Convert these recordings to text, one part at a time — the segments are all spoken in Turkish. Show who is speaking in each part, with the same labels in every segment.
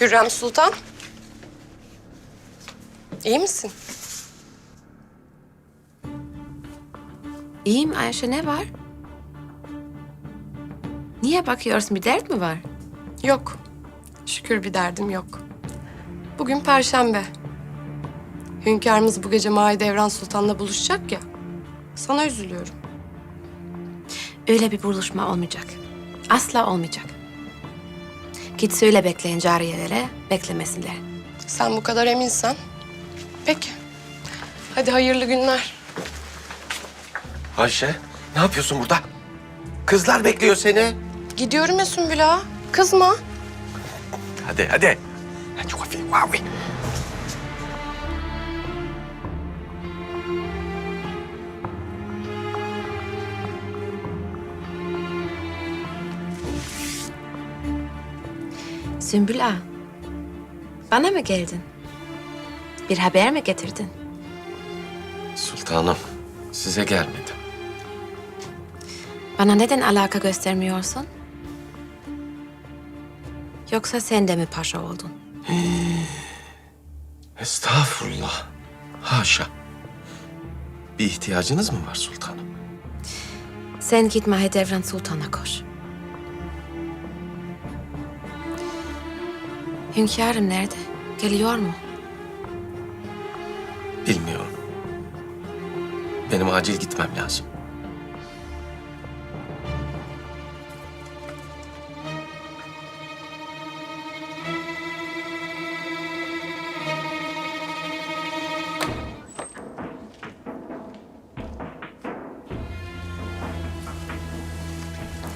Speaker 1: Hürrem Sultan. İyi misin?
Speaker 2: İyiyim Ayşe ne var? Niye bakıyorsun bir dert mi var?
Speaker 1: Yok. Şükür bir derdim yok. Bugün Perşembe. Hünkârımız bu gece Mahidevran Sultan'la buluşacak ya. Sana üzülüyorum.
Speaker 2: Öyle bir buluşma olmayacak. Asla olmayacak. Git söyle bekleyin cariyelere, beklemesinler.
Speaker 1: Sen bu kadar eminsen. Peki. Hadi hayırlı günler.
Speaker 3: Ayşe, ne yapıyorsun burada? Kızlar bekliyor seni.
Speaker 1: Gidiyorum ya Sümbül ağa. Kızma.
Speaker 3: Hadi, hadi. Hadi wafi,
Speaker 2: Sümbül ağa, bana mı geldin? Bir haber mi getirdin?
Speaker 3: Sultanım, size gelmedim.
Speaker 2: Bana neden alaka göstermiyorsun? Yoksa sen de mi paşa oldun?
Speaker 3: Estağfurullah. Haşa. Bir ihtiyacınız mı var sultanım?
Speaker 2: Sen git Mahidevran Sultan'a koş. Hünkârım nerede? Geliyor mu?
Speaker 3: Bilmiyorum. Benim acil gitmem lazım.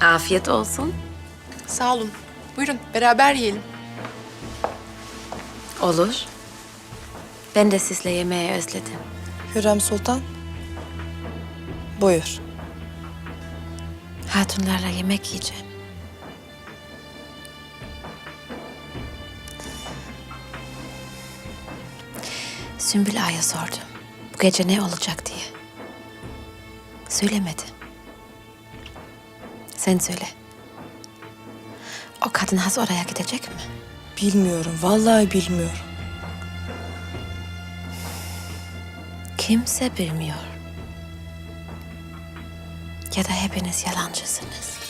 Speaker 2: Afiyet olsun.
Speaker 1: Sağ olun. Buyurun beraber yiyelim.
Speaker 2: Olur. Ben de sizle yemeği özledim.
Speaker 4: Hürrem Sultan. Buyur.
Speaker 2: Hatunlarla yemek yiyeceğim. Sümbül Ağa'ya sordum. Bu gece ne olacak diye. Söylemedi. Sen söyle. O kadın has oraya gidecek mi?
Speaker 4: Bilmiyorum, vallahi bilmiyorum.
Speaker 2: Kimse bilmiyor. Ya da hepiniz yalancısınız.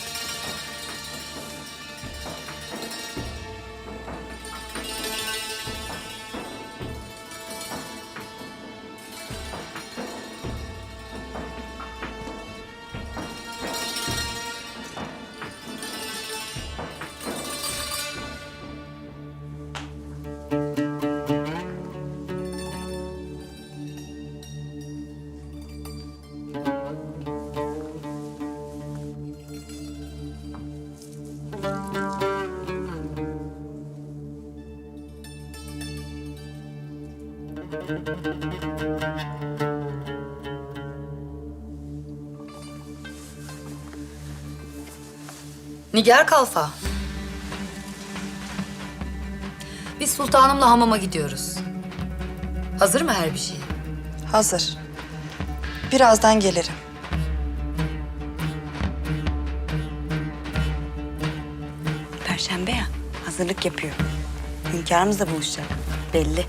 Speaker 5: Nigar Kalfa. Biz sultanımla hamama gidiyoruz. Hazır mı her bir şey?
Speaker 4: Hazır. Birazdan gelirim.
Speaker 6: Perşembe ya. Hazırlık yapıyor. Hünkârımızla buluşacak. Belli.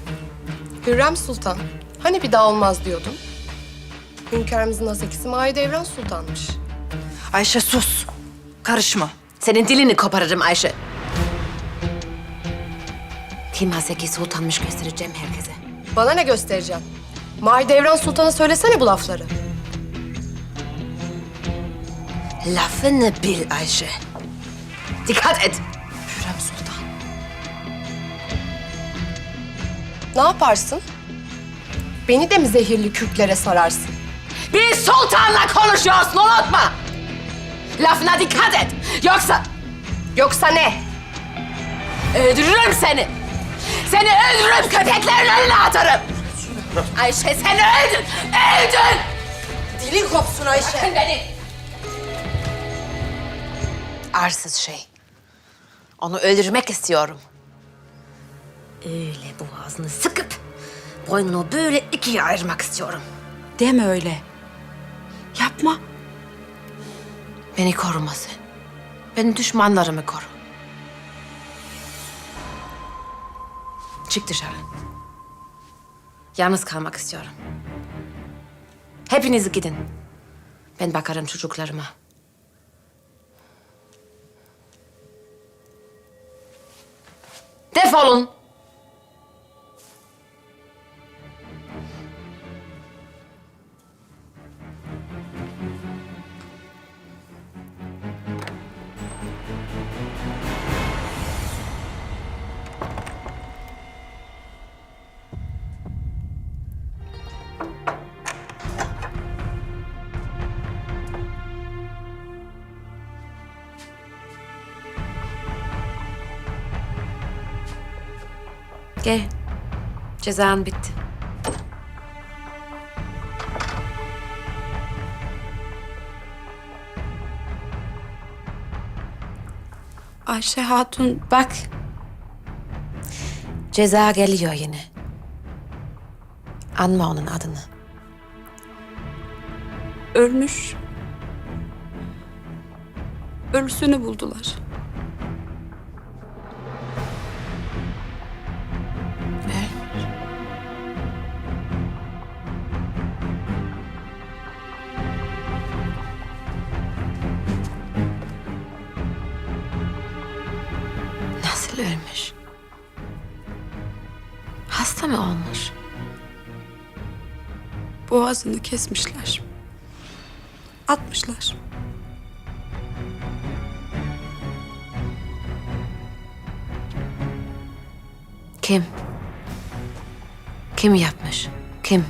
Speaker 1: Hürrem Sultan. Hani bir daha olmaz diyordun? Hünkârımızın hasekisi Mahidevran Sultan'mış.
Speaker 4: Ayşe sus. Karışma.
Speaker 2: Senin dilini koparırım Ayşe. Kim Haseki Sultanmış göstereceğim herkese.
Speaker 1: Bana ne göstereceğim? Mahidevran Sultan'a söylesene bu lafları.
Speaker 2: Lafını bil Ayşe. Dikkat et.
Speaker 1: Ne yaparsın? Beni de mi zehirli kürklere sararsın?
Speaker 2: Bir sultanla konuşuyorsun unutma. Lafına dikkat et. Yoksa
Speaker 1: Yoksa ne?
Speaker 2: öldürürüm seni. Seni öldürürüm köpeklerin önüne atarım. Ayşe seni öldür. Öldür.
Speaker 4: Dilin kopsun Ayşe.
Speaker 2: Bırakın beni. Arsız şey. Onu öldürmek istiyorum. Öyle boğazını sıkıp boynunu böyle ikiye ayırmak istiyorum.
Speaker 6: Deme öyle. Yapma.
Speaker 2: Beni koruma sen. Benim düşmanlarımı koru. Çık dışarı. Yalnız kalmak istiyorum. Hepiniz gidin. Ben bakarım çocuklarıma. Defolun. Gel. Cezan bitti.
Speaker 6: Ayşe Hatun
Speaker 2: Bak. Ceza geliyor yine. Anma onun adını.
Speaker 6: ölmüş. Ölüsünü buldular.
Speaker 2: Ölmüş? Hasta mı olmuş?
Speaker 6: Boğazını kesmişler. Atmışlar.
Speaker 2: Kim? Kim yapmış? Kim?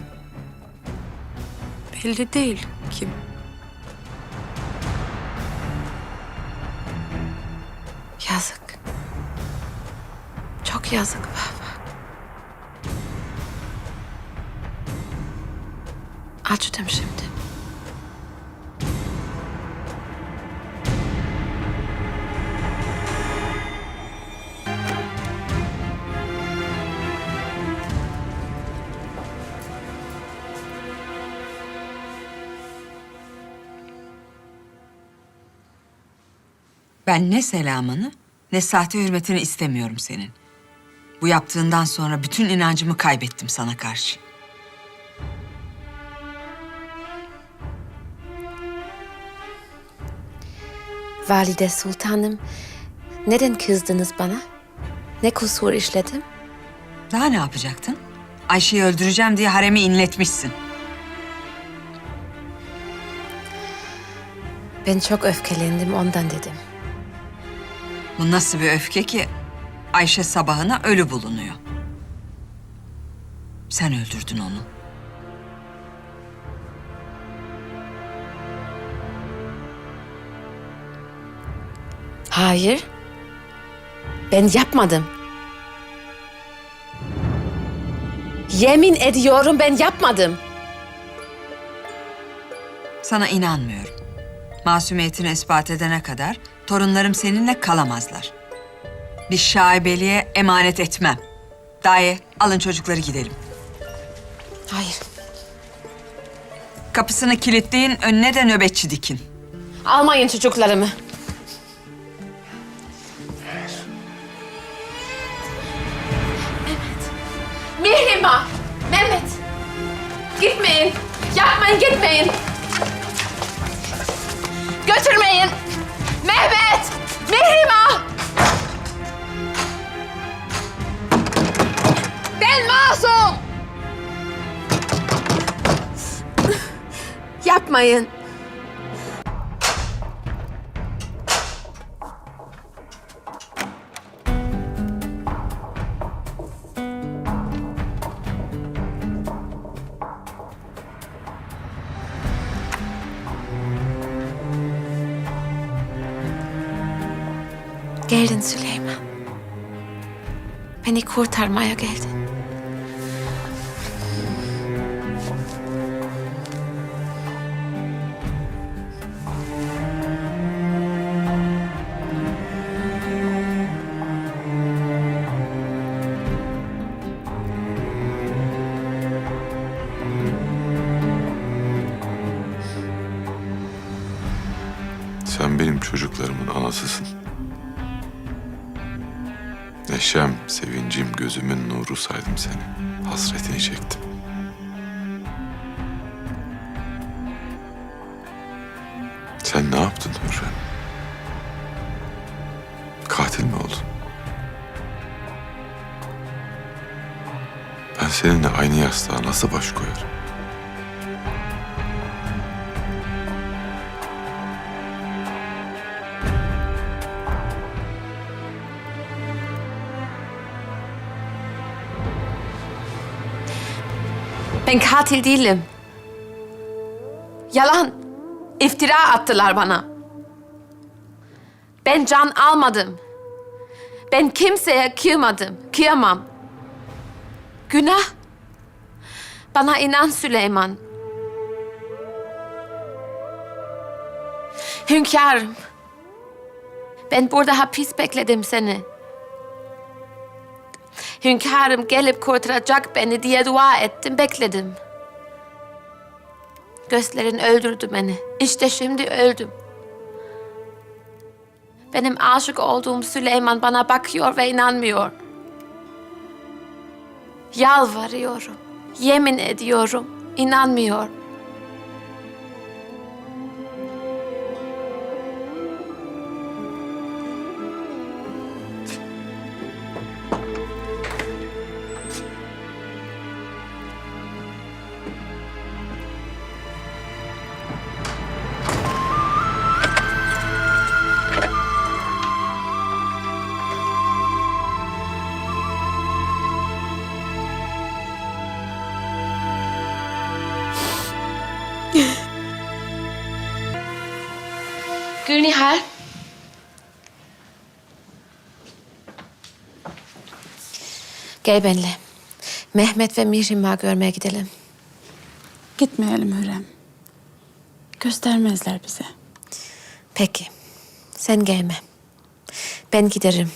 Speaker 6: Belli değil kim.
Speaker 2: Çok yazık baba. Acıdım şimdi.
Speaker 7: Ben ne selamını ne sahte hürmetini istemiyorum senin. Bu yaptığından sonra bütün inancımı kaybettim sana karşı.
Speaker 2: Valide Sultanım, neden kızdınız bana? Ne kusur işledim?
Speaker 7: Daha ne yapacaktın? Ayşe'yi öldüreceğim diye haremi inletmişsin.
Speaker 2: Ben çok öfkelendim ondan dedim.
Speaker 7: Bu nasıl bir öfke ki Ayşe sabahına ölü bulunuyor. Sen öldürdün onu.
Speaker 2: Hayır. Ben yapmadım. Yemin ediyorum ben yapmadım.
Speaker 7: Sana inanmıyorum. Masumiyetini ispat edene kadar torunlarım seninle kalamazlar. Bir şaibeliğe emanet etmem. Daye, alın çocukları gidelim.
Speaker 2: Hayır.
Speaker 7: Kapısını kilitleyin, önüne de nöbetçi dikin.
Speaker 2: Almayın çocuklarımı. Mehmet. Mihrimah. Mehmet. Gitmeyin. Yapmayın gitmeyin. Götürmeyin. Mehmet. Mihrimah. Yapmayın. Geldin Süleyman. Beni kurtarmaya geldin.
Speaker 8: Benim çocuklarımın anasısın. Neşem, sevincim, gözümün nuru saydım seni. Hasretini çektim. Sen ne yaptın Hürrem? Katil mi oldun? Ben seninle aynı yastığa nasıl baş koyarım?
Speaker 2: Ben katil değilim. Yalan. İftira attılar bana. Ben can almadım. Ben kimseye kıyamadım, kıyamam. Günah. Bana inan Süleyman. Hünkârım. Ben burada hapis bekledim seni. Hünkârım gelip kurtaracak beni diye dua ettim, bekledim. Gözlerin öldürdü beni. İşte şimdi öldüm. Benim aşık olduğum Süleyman bana bakıyor ve inanmıyor. Yalvarıyorum, yemin ediyorum, inanmıyor. Gülnihal. Gel benimle. Mehmet ve Mihrimah'ı görmeye gidelim.
Speaker 6: Gitmeyelim Hürrem. Göstermezler bize.
Speaker 2: Peki. Sen gelme. Ben giderim.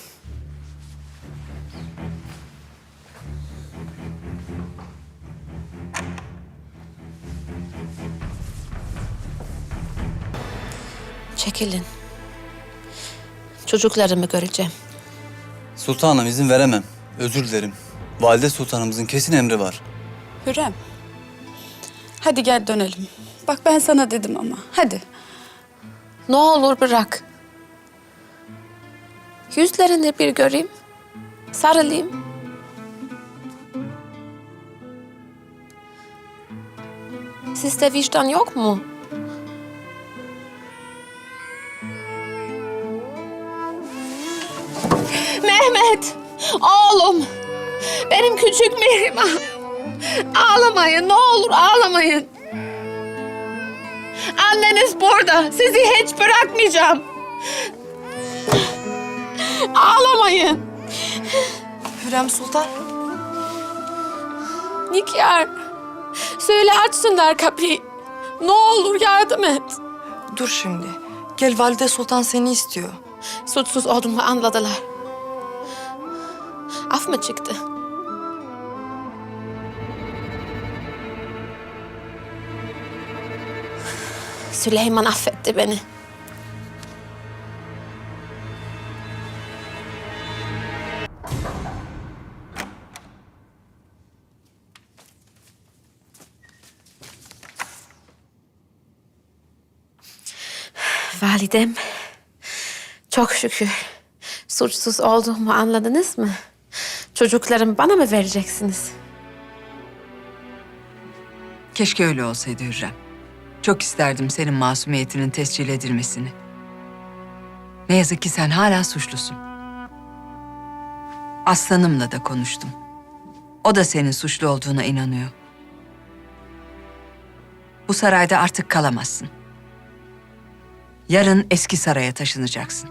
Speaker 2: Çekilin. Çocuklarımı göreceğim.
Speaker 9: Sultanım izin veremem. Özür dilerim. Valide sultanımızın kesin emri var.
Speaker 6: Hürrem. Hadi gel dönelim. Bak ben sana dedim ama. Hadi.
Speaker 2: Ne olur bırak. Yüzlerini bir göreyim. Sarılayım. Sizde vicdan yok mu? Oğlum. Benim küçük Mihrimah. Ağlamayın, ne olur ağlamayın. Anneniz burada. Sizi hiç bırakmayacağım. Ağlamayın.
Speaker 4: Hürrem Sultan.
Speaker 2: Nikyar. Söyle açsınlar kapıyı. Ne olur yardım et.
Speaker 4: Dur şimdi. Gel Valide Sultan seni istiyor.
Speaker 2: Suçsuz olduğumu anladılar. Af mı çıktı? Süleyman affetti beni. Validem, çok şükür suçsuz olduğumu anladınız mı? Çocuklarımı bana mı vereceksiniz?
Speaker 7: Keşke öyle olsaydı Hürrem. Çok isterdim senin masumiyetinin tescil edilmesini. Ne yazık ki sen hala suçlusun. Aslanımla da konuştum. O da senin suçlu olduğuna inanıyor. Bu sarayda artık kalamazsın. Yarın eski saraya taşınacaksın.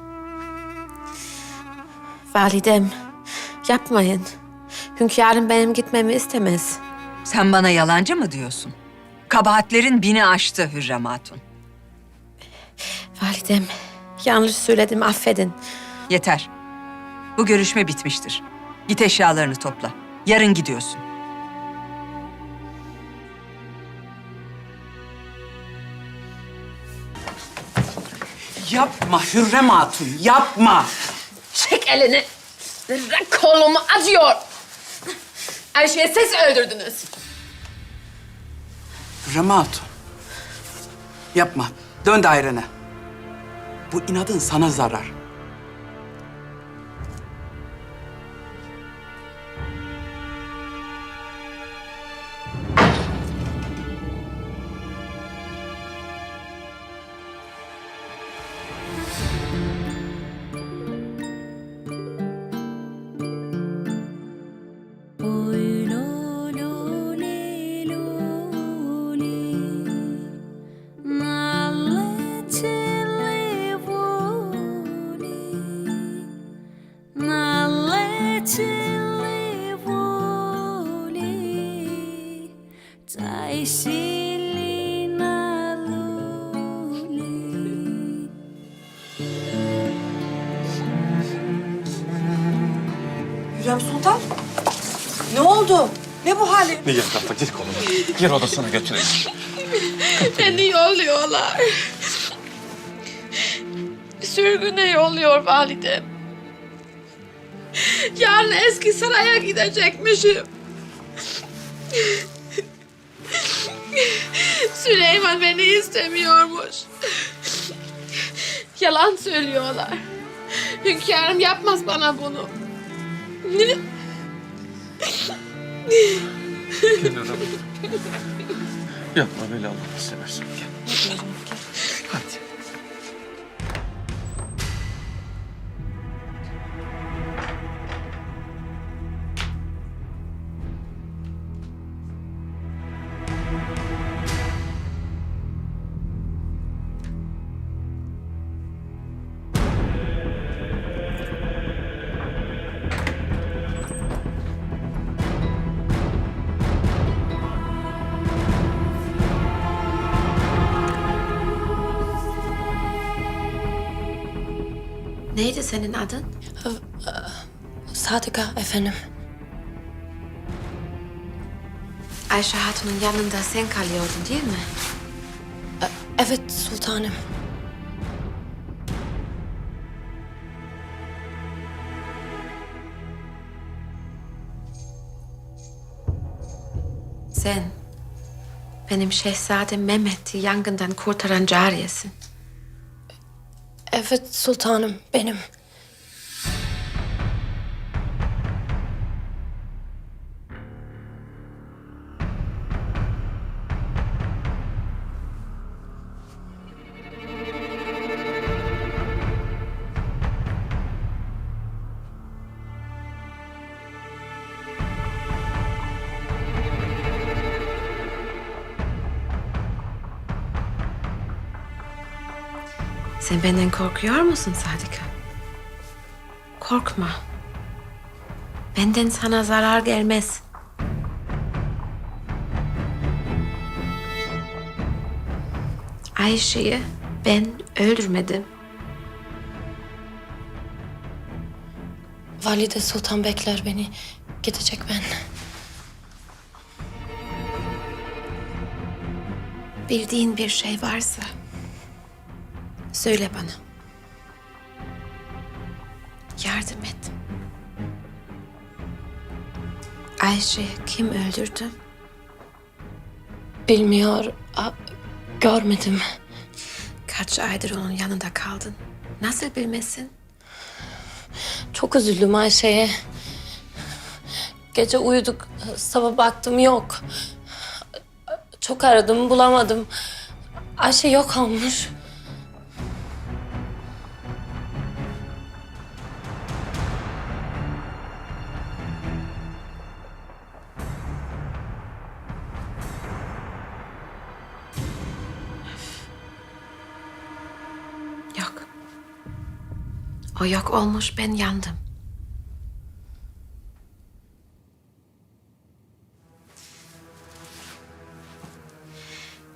Speaker 2: Validem, yapmayın. Hünkârım benim gitmemi istemez.
Speaker 7: Sen bana yalancı mı diyorsun? Kabahatlerin bini aştı Hürrem Hatun.
Speaker 2: Validem, yanlış söyledim, affedin.
Speaker 7: Yeter. Bu görüşme bitmiştir. Git eşyalarını topla. Yarın gidiyorsun.
Speaker 10: Yapma Hürrem Hatun, yapma.
Speaker 2: Çek elini. Bırak kolumu acıyor. Ayşe'yi siz öldürdünüz.
Speaker 10: Ramat. Yapma. Dön dairene. Bu inadın sana zarar.
Speaker 11: Ne bu hali?
Speaker 3: Gel kafa gir kolunu. Gir odasına götüreyim.
Speaker 12: Beni yolluyorlar. Sürgüne yolluyor validem. Yarın eski saraya gidecekmişim. Süleyman beni istemiyormuş. Yalan söylüyorlar. Hünkârım yapmaz bana bunu.
Speaker 3: Yapma böyle Allah'ını seversen. Gel.
Speaker 2: Neydi senin adın?
Speaker 12: Sadıka efendim.
Speaker 2: Ayşe Hatun'un yanında sen kalıyordun değil mi?
Speaker 12: Evet sultanım.
Speaker 2: Sen benim şehzadem Mehmet'i yangından kurtaran cariyesin.
Speaker 12: Evet sultanım benim.
Speaker 2: Sen benden korkuyor musun Sadika? Korkma. Benden sana zarar gelmez. Ayşe'yi ben öldürmedim.
Speaker 12: Valide sultan bekler beni. Gidecek ben.
Speaker 2: Bildiğin bir şey varsa söyle bana. Yardım et. Ayşe kim öldürdü?
Speaker 12: Bilmiyor. a- görmedim.
Speaker 2: Kaç aydır onun yanında kaldın? Nasıl bilmesin?
Speaker 12: Çok üzüldüm Ayşe'ye. Gece uyuduk. Sabah baktım yok. Çok aradım bulamadım. Ayşe yok olmuş.
Speaker 2: O yok olmuş ben yandım.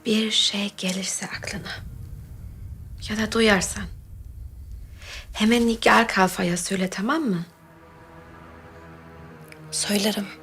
Speaker 2: Bir şey gelirse aklına ya da duyarsan hemen Nigar Kalfa'ya söyle tamam mı?
Speaker 12: Söylerim.